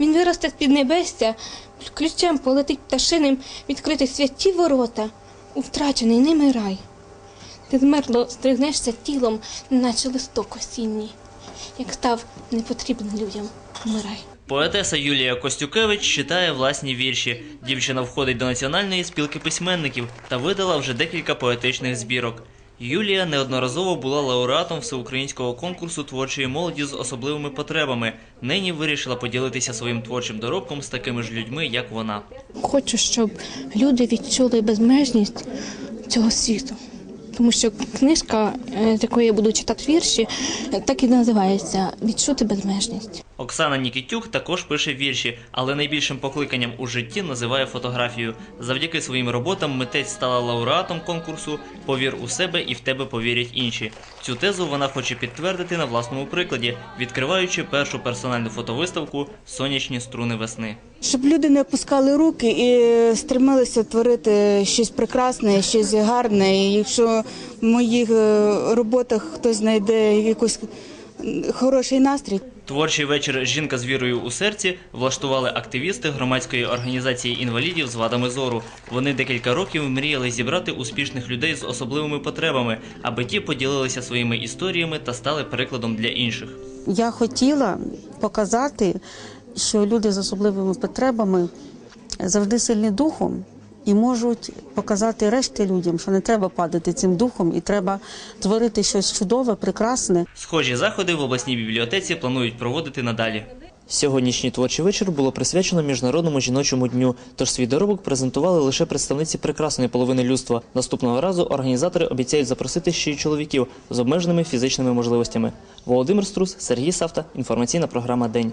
Він виросте з під небестя, ключем полетить пташиним, відкрити святі ворота, у втрачений ними рай. Ти змерло стригнешся тілом, наче листок осінній. Як став непотрібним людям, вмирай. Поетеса Юлія Костюкевич читає власні вірші. Дівчина входить до національної спілки письменників та видала вже декілька поетичних збірок. Юлія неодноразово була лауреатом всеукраїнського конкурсу творчої молоді з особливими потребами. Нині вирішила поділитися своїм творчим доробком з такими ж людьми, як вона. Хочу, щоб люди відчули безмежність цього світу. Тому що книжка, е, з якої я буду читати вірші, е, так і називається Відчути безмежність. Оксана Нікітюк також пише вірші, але найбільшим покликанням у житті називає фотографію. Завдяки своїм роботам митець стала лауреатом конкурсу Повір у себе і в тебе повірять інші. Цю тезу вона хоче підтвердити на власному прикладі, відкриваючи першу персональну фотовиставку Сонячні струни весни. Щоб люди не опускали руки і стремилися творити щось прекрасне, щось гарне. І якщо в моїх е, роботах хтось знайде якийсь хороший настрій, Творчий вечір Жінка з вірою у серці влаштували активісти громадської організації інвалідів з вадами зору. Вони декілька років мріяли зібрати успішних людей з особливими потребами, аби ті поділилися своїми історіями та стали прикладом для інших. Я хотіла показати, що люди з особливими потребами завжди сильні духом і можуть показати решті людям, що не треба падати цим духом і треба творити щось чудове, прекрасне. Схожі заходи в обласній бібліотеці планують проводити надалі. Сьогоднішній творчий вечір було присвячено міжнародному жіночому дню. Тож свій доробок презентували лише представниці прекрасної половини людства. Наступного разу організатори обіцяють запросити ще й чоловіків з обмеженими фізичними можливостями. Володимир Струс, Сергій Савта. Інформаційна програма День.